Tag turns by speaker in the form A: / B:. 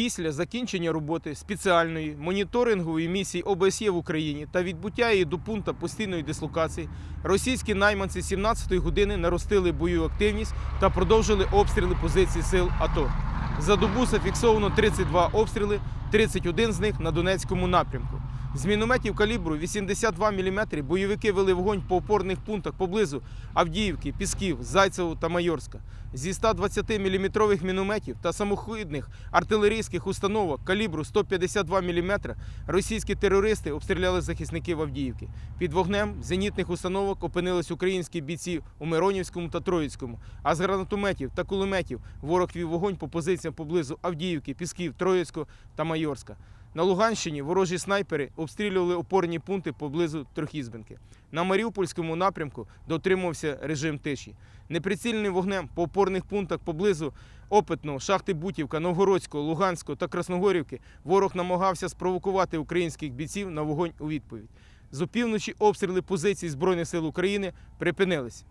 A: Після закінчення роботи спеціальної моніторингової місії ОБСЄ в Україні та відбуття її до пункту постійної дислокації, російські найманці 17-ї години наростили бойову активність та продовжили обстріли позицій сил АТО. За добу зафіксовано 32 обстріли, 31 з них на Донецькому напрямку. З мінометів калібру 82 мм бойовики вели вогонь по опорних пунктах поблизу Авдіївки, Пісків, Зайцеву та Майорська. Зі 120 мм мінометів та самохідних артилерійських установок калібру 152 мм російські терористи обстріляли захисників Авдіївки. Під вогнем зенітних установок опинились українські бійці у Миронівському та Троїцькому. А з гранатометів та кулеметів ворог вів вогонь по позиціям поблизу Авдіївки, Пісків, Троїцького та Майорська. На Луганщині ворожі снайпери обстрілювали опорні пункти поблизу Трохізбинки. На Маріупольському напрямку дотримувався режим тиші. Неприцільним вогнем по опорних пунктах поблизу Опитного, Шахти Бутівка, Новгородського, Луганського та Красногорівки ворог намагався спровокувати українських бійців на вогонь у відповідь. З опівночі обстріли позицій Збройних сил України припинились.